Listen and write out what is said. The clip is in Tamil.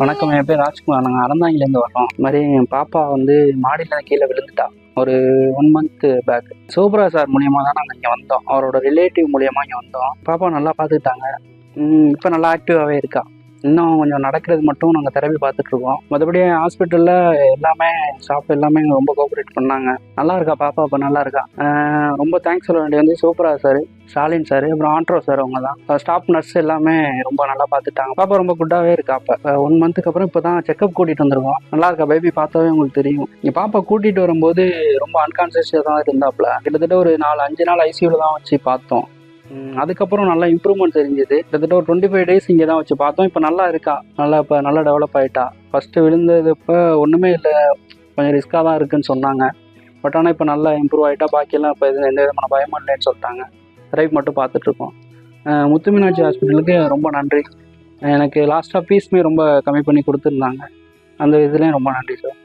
வணக்கம். என் பேர் ராஜ்குமார். நாங்கள் அறந்தாங்கிலேருந்து வரோம் இது மாதிரி என் பாப்பா வந்து மாடியில் கீழே விழுந்துட்டா. ஒரு one month back Chopra sir மூலியமாக தான் நாங்கள் இங்கே வந்தோம். அவரோட ரிலேட்டிவ் மூலியமாக இங்கே வந்தோம். பாப்பா நல்லா பார்த்துக்கிட்டாங்க இப்போ நல்லா ஆக்டிவாகவே இருக்கா? இன்னும் கொஞ்சம் நடக்கிறது மட்டும் நாங்கள் தெரப்பி பார்த்துட்ருக்கோம். மற்றபடி ஹாஸ்பிட்டலில் எல்லாமே ஸ்டாஃப் எல்லாமே ரொம்ப கோஆப்ரேட் பண்ணாங்க. நல்லா இருக்கா பாப்பா? இப்போ நல்லா இருக்கா ரொம்ப தேங்க்ஸ் சொல்ல வேண்டியது வந்து சூப்பரா சார் ஸ்டாலின் சார் அப்புறம் ஆண்ட்ரோ சார் அவங்க தான் ஸ்டாஃப் நர்ஸ் எல்லாமே ரொம்ப நல்லா பார்த்துட்டாங்க. பாப்பா ரொம்ப குட்டாகவே இருக்கா அப்போ? ஒன் மந்த்துக்கு அப்புறம் இப்போ தான் செக்அப் கூட்டிகிட்டு வந்திருக்கோம். நல்லா இருக்கா பேபி பார்த்தாவே உங்களுக்கு தெரியும். இங்கே பாப்பா கூட்டிகிட்டு வரும்போது ரொம்ப அன்கான்சியஸாக தான் இருந்தாப்புல கிட்டத்தட்ட ஒரு நாலு அஞ்சு நாள் ஐசியூவில் தான் வச்சு பார்த்தோம். அதுக்கப்புறம் நல்லா இம்ப்ரூவ்மெண்ட் தெரிஞ்சுது. கிட்டத்தட்ட ஒரு டுவெண்ட்டி ஃபைவ் டேஸ் இங்கே தான் வச்சு பார்த்தோம். இப்போ நல்லா இருக்கா? நல்லா இப்போ நல்லா டெவலப் ஆகிட்டா ஃபஸ்ட்டு விழுந்தது இப்போ ஒன்றுமே இல்லை. கொஞ்சம் ரிஸ்க்காக தான் இருக்குதுன்னு சொன்னாங்க. பட் ஆனால் இப்போ நல்லா இம்ப்ரூவ் ஆகிட்டா பாக்கியெல்லாம் இப்போ எதுவும் எந்த விதமான பயமும் இல்லைன்னு சொல்லிட்டாங்க. ரைட் மட்டும் பார்த்துட்ருக்கோம் முத்து மீனாட்சி ஹாஸ்பிட்டலுக்கு ரொம்ப நன்றி. எனக்கு லாஸ்ட்டாக ஃபீஸுமே ரொம்ப கம்மி பண்ணி கொடுத்துருந்தாங்க. அந்த இதுலேயும் ரொம்ப நன்றி சார்